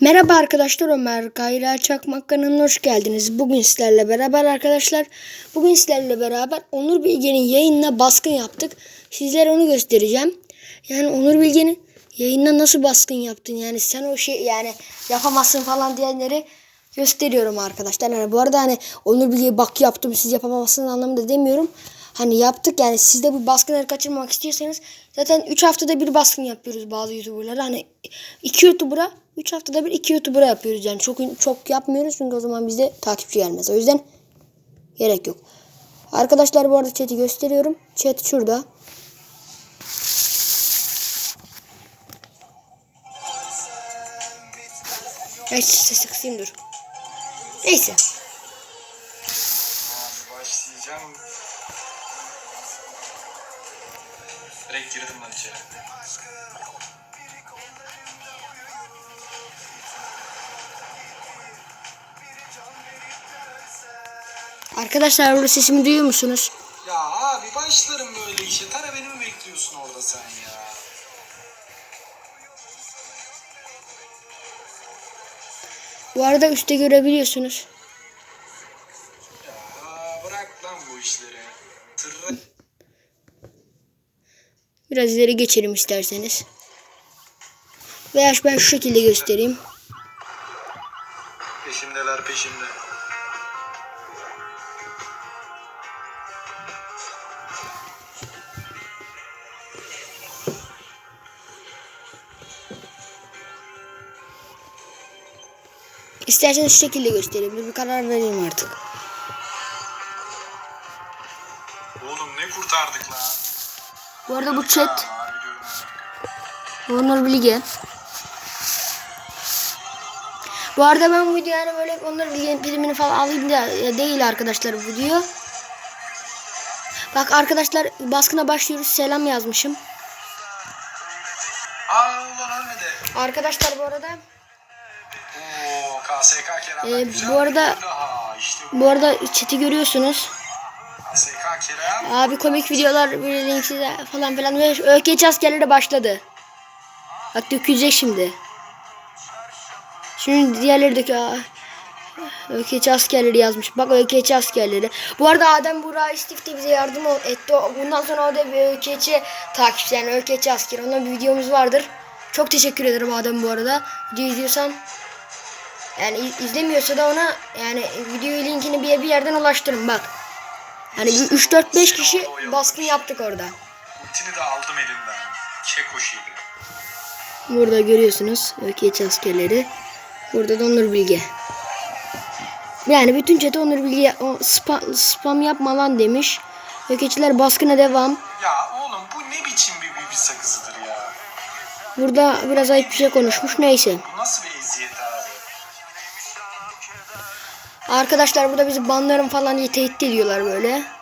Merhaba arkadaşlar Ömer Gayra Çakmak kanalına hoş geldiniz. Bugün sizlerle beraber arkadaşlar bugün sizlerle beraber Onur Bilge'nin yayınına baskın yaptık. Sizlere onu göstereceğim. Yani Onur Bilge'nin yayınına nasıl baskın yaptın yani sen o şey yani yapamazsın falan diyenleri gösteriyorum arkadaşlar. Yani bu arada hani Onur Bilge'ye bak yaptım siz yapamazsınız anlamında demiyorum. Hani yaptık yani siz de bu baskınları kaçırmamak istiyorsanız zaten 3 haftada bir baskın yapıyoruz bazı YouTuber'lara. Hani 2 YouTuber'a 3 haftada bir 2 YouTuber'a yapıyoruz yani çok çok yapmıyoruz çünkü o zaman bizde takipçi gelmez. O yüzden gerek yok. Arkadaşlar bu arada chat'i gösteriyorum. Chat şurada. Evet sesi kısayım dur. Neyse. Başlayacağım. Direkt girdim ben içeri. Arkadaşlar burada sesimi duyuyor musunuz? Ya abi başlarım böyle işe. Tara beni mi bekliyorsun orada sen ya? Bu arada üstte görebiliyorsunuz. Ya bırak lan bu işleri. Tırra... Biraz ileri geçelim isterseniz. Veya ben şu şekilde göstereyim. Peşimdeler peşimde. İsterseniz şu şekilde göstereyim. Bir karar vereyim artık. Oğlum ne kurtardık lan? Bu arada bu chat. Onur Bilge. Bu arada ben bu video yani böyle Onur Bilge'nin primini falan alayım da değil arkadaşlar bu video. Bak arkadaşlar baskına başlıyoruz. Selam yazmışım. Ölmedi. Arkadaşlar bu arada Oo KSK Kerem. Ee, bu arada-. İşte bu. bu arada chat'i görüyorsunuz. KSK Kerem. Abi komik videolar böyle linksiz falan filan ve ökeç askerleri başladı. Bak dökülecek şimdi. Şimdi diğerleri dök. Ökeç askerleri yazmış. Bak ökeç askerleri. Bu arada Adem Burak İstif de bize yardım etti. Bundan sonra o da bir ökeçi takipçi yani ökeç asker. Onunla bir videomuz vardır. Çok teşekkür ederim Adem bu arada. Video izliyorsan yani iz- izlemiyorsa da ona yani video linkini bir, bir yerden ulaştırın bak. Hani 3-4-5 kişi baskın yaptık orada. Ultini de aldım elinden. Keko şeydi. Burada görüyorsunuz Ökeç askerleri. Burada da Onur Bilge. Yani bütün chat'e Onur Bilge o spam, spam yapma lan demiş. Ökeçler baskına devam. Ya oğlum bu ne biçim bir bir sakızıdır ya? Burada biraz ayıp bir şey konuşmuş. Neyse. Bu nasıl bir? Arkadaşlar burada bizi banlarım falan diye tehdit ediyorlar böyle.